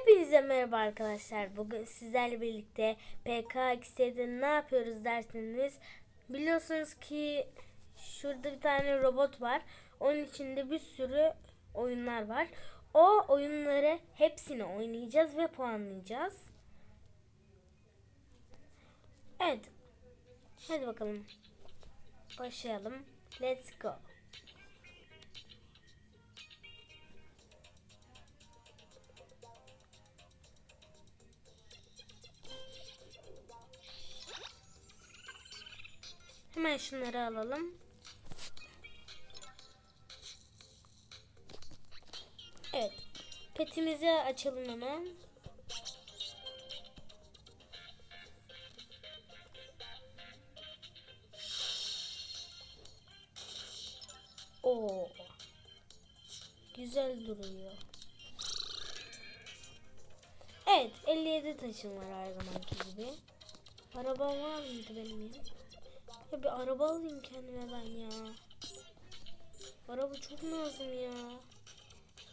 Hepinize merhaba arkadaşlar. Bugün sizlerle birlikte PKX'de ne yapıyoruz derseniz biliyorsunuz ki şurada bir tane robot var. Onun içinde bir sürü oyunlar var. O oyunları hepsini oynayacağız ve puanlayacağız. Evet. Hadi bakalım. Başlayalım. Let's go. Hemen şunları alalım. Evet. Petimizi açalım hemen. Oo. Güzel duruyor. Evet, 57 taşım var her zamanki gibi. Arabam var mıydı benim ya? Ya bir araba alayım kendime ben ya. Araba çok lazım ya.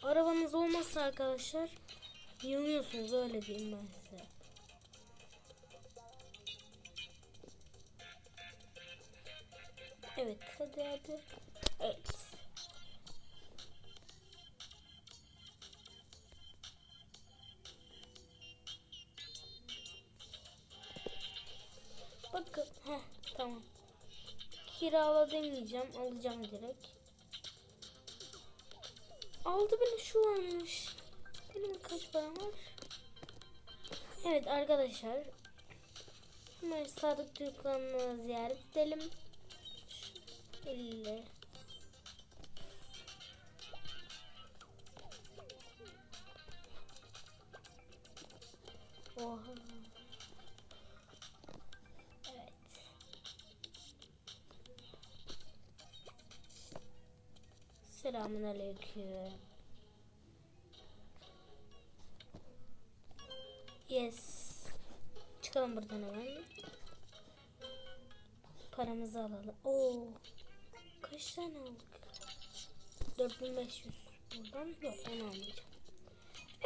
Arabanız olmazsa arkadaşlar yanıyorsunuz öyle diyeyim ben size. Evet hadi hadi. Evet. Kirala demeyeceğim. Alacağım direkt. Aldı bile şu varmış. Benim kaç param var? Evet arkadaşlar. Hemen Sadık Türkan'ı ziyaret edelim. Şu 50. Oha. Selamun aleyküm. Yes. Çıkalım buradan hemen. Paramızı alalım. Oo. Kaç tane aldık? 4500 buradan. Yok onu almayacağım.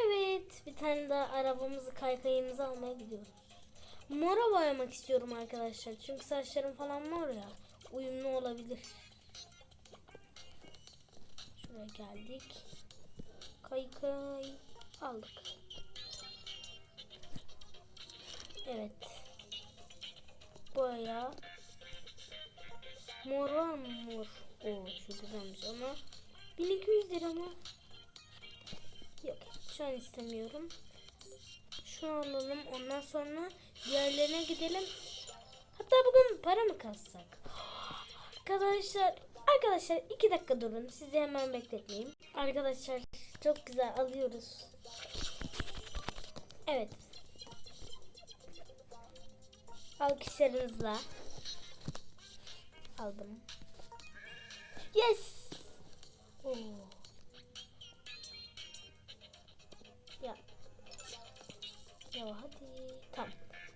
Evet. Bir tane daha arabamızı kaykayımızı almaya gidiyoruz. Mora boyamak istiyorum arkadaşlar. Çünkü saçlarım falan mor ya. Uyumlu olabilir. Şuraya geldik. Kaykay aldık. Evet. Boya. Mor var mı mor? Oo şu güzelmiş ama 1200 lira mı? Yok şu an istemiyorum. Şunu alalım ondan sonra diğerlerine gidelim. Hatta bugün para mı kassak? Arkadaşlar Arkadaşlar iki dakika durun. Sizi hemen bekletmeyeyim. Arkadaşlar çok güzel alıyoruz. Evet. Alkışlarınızla. Aldım. Yes. Oo. Ya. Ya hadi. Tamam.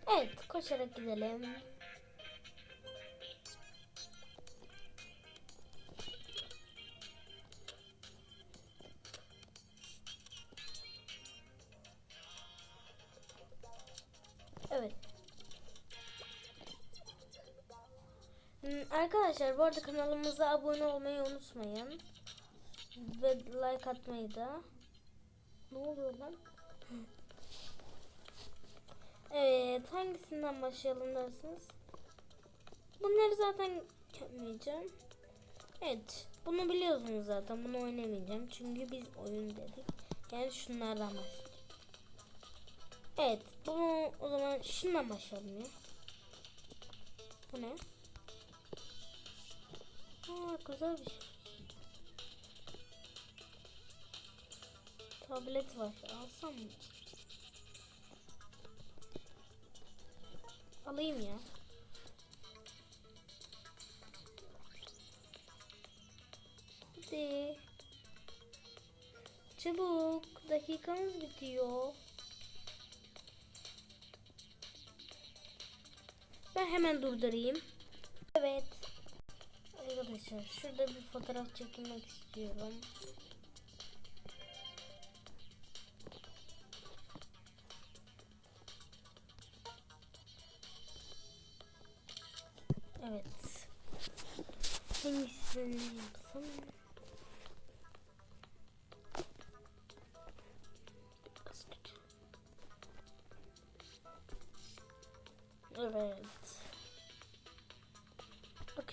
Evet koşarak gidelim. Arkadaşlar bu arada kanalımıza abone olmayı unutmayın. Ve like atmayı da. Ne oluyor lan? Evet hangisinden başlayalım dersiniz? Bunları zaten yapmayacağım. Evet bunu biliyorsunuz zaten bunu oynamayacağım. Çünkü biz oyun dedik. Yani şunlardan başlayalım. Evet. Bunu o zaman şundan başlayalım ya. Bu ne? Aa güzel bir şey. Tablet var. Alsam mı? Alayım ya. Hadi. Çabuk. Dakikamız bitiyor. Ben hemen durdurayım. Evet. Arkadaşlar şurada bir fotoğraf çekmek istiyorum. Evet. Hangisini yapsam?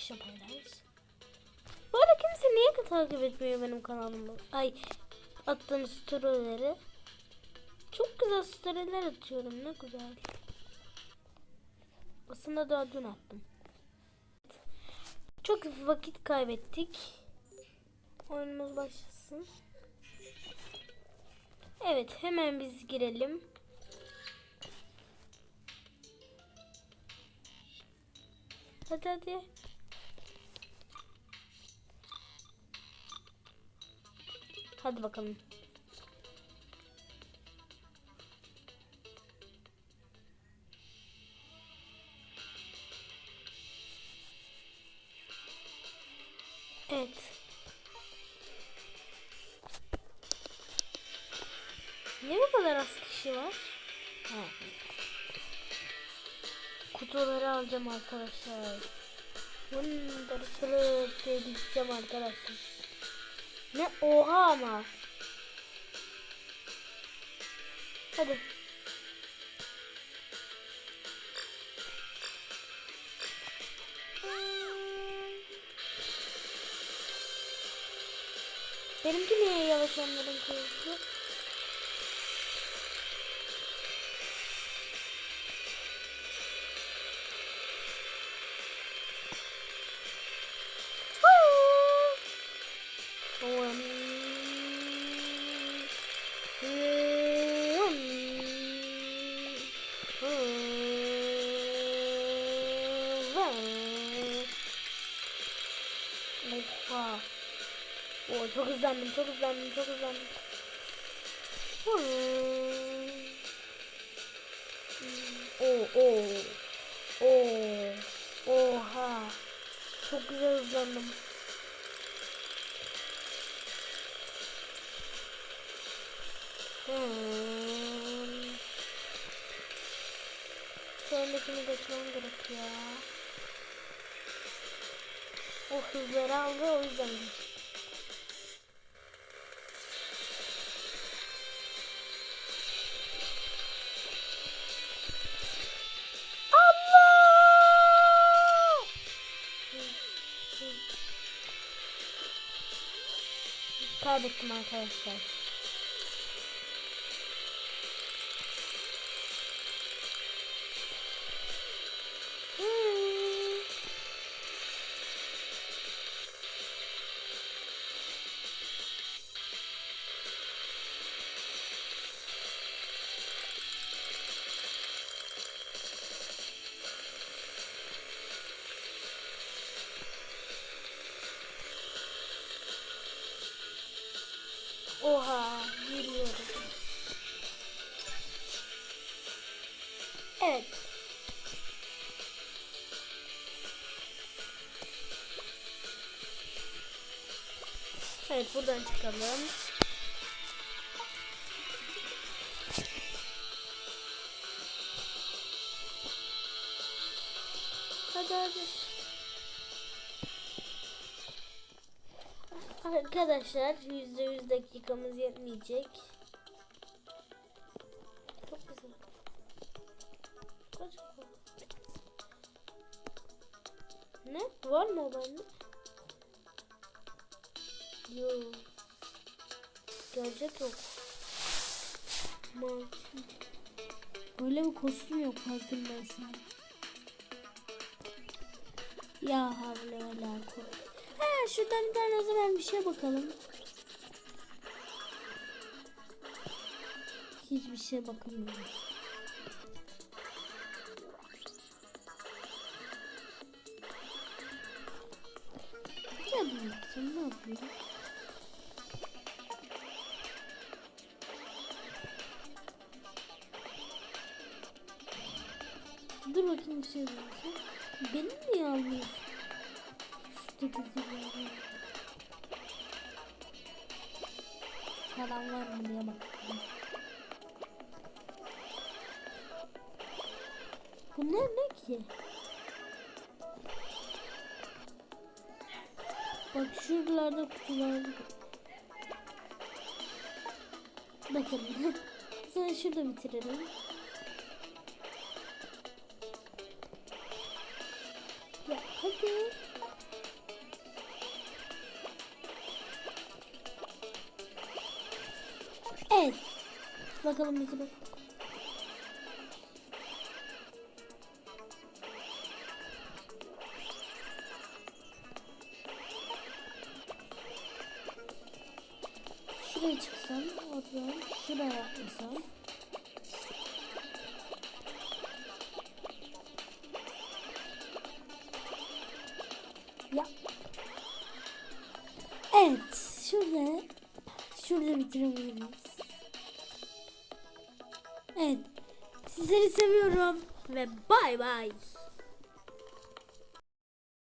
Akışa paylaş. Bu arada kimse niye takip etmiyor benim kanalımı? Ay attığım storyleri. Çok güzel storyler atıyorum ne güzel. Aslında daha dün attım. Çok vakit kaybettik. Oyunumuz başlasın. Evet hemen biz girelim. Hadi hadi. Hadi bakalım. Evet. Niye bu kadar az kişi var? Ha. Kutuları alacağım arkadaşlar. Bunları şöyle gideceğim arkadaşlar. Ne oha ama. Hadi. Benimki niye yavaş onların hızlı? Çok hızlandım, çok hızlandım, çok hızlandım. Oo, oo. Oo. Oha. Çok güzel hızlandım. Hmm. Şu öndekini geçmem gerekiyor. O hızları aldı o yüzden geçti. Kaybettim arkadaşlar. Oha, yürüyorum. Evet. Evet, buradan çıkalım. Hadi hadi. Arkadaşlar yüzde yüz dakikamız yetmeyecek. Çok güzel. Kaç? Ne? Var mı o bende? Yok. Gerçek yok. Böyle bir kostüm yok farkındaysan. Ya havle kuvvete. Ha şuradan bir tane o zaman bir şey bakalım. Hiçbir şey bakamıyorum. Ne yapıyorsun? Dur bakayım bir şey diyeceğim. Beni niye almıyorsun? Falan var mı diye bakalım. Bunlar ne ki? şuralarda kutular. Bakın. Sonra şurada bitirelim. Ya hadi. Evet. Bakalım bitirip. Şuraya çıksam, oradan şuraya yapmasam. Ya. Evet, şurada şurada bitirebiliriz. Sizleri seviyorum Ve bay bay.